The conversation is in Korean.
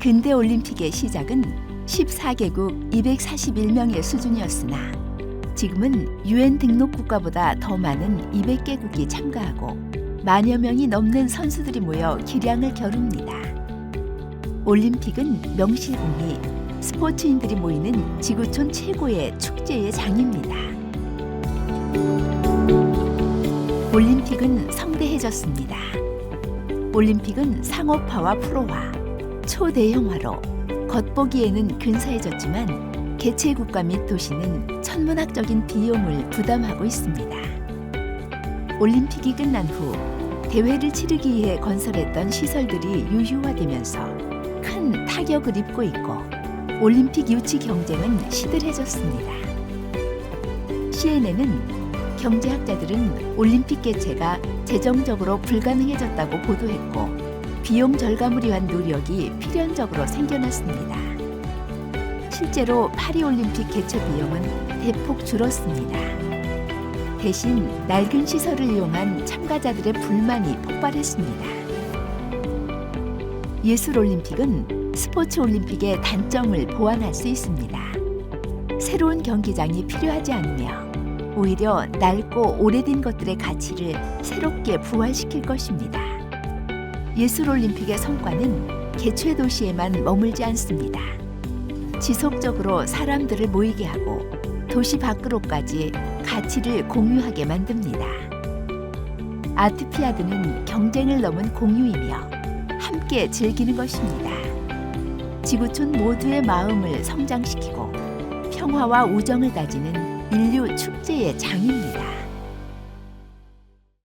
근대 올림픽의 시작은 14개국 241명의 수준이었으나 지금은 유엔 등록 국가보다 더 많은 200개국이 참가하고 만여 명이 넘는 선수들이 모여 기량을 겨룹니다. 올림픽은 명실공히 스포츠인들이 모이는 지구촌 최고의 축제의 장입니다. 올림픽은 성대해졌습니다. 올림픽은 상업화와 프로화, 초대형화로 겉보기에는 근사해졌지만 개최 국가 및 도시는 천문학적인 비용을 부담하고 있습니다. 올림픽이 끝난 후 대회를 치르기 위해 건설했던 시설들이 유휴화되면서 큰 타격을 입고 있고 올림픽 유치 경쟁은 시들해졌습니다. CNN은 경제학자들은 올림픽 개최가 재정적으로 불가능해졌다고 보도했고 비용 절감을 위한 노력이 필연적으로 생겨났습니다. 실제로 파리올림픽 개최 비용은 대폭 줄었습니다. 대신 낡은 시설을 이용한 참가자들의 불만이 폭발했습니다. 예술 올림픽은 스포츠 올림픽의 단점을 보완할 수 있습니다. 새로운 경기장이 필요하지 않으며 오히려 낡고 오래된 것들의 가치를 새롭게 부활시킬 것입니다. 예술올림픽의 성과는 개최 도시에만 머물지 않습니다. 지속적으로 사람들을 모이게 하고 도시 밖으로까지 가치를 공유하게 만듭니다. 아트피아드는 경쟁을 넘은 공유이며 함께 즐기는 것입니다. 지구촌 모두의 마음을 성장시키고 평화와 우정을 다지는 인류 축제의 장입니다.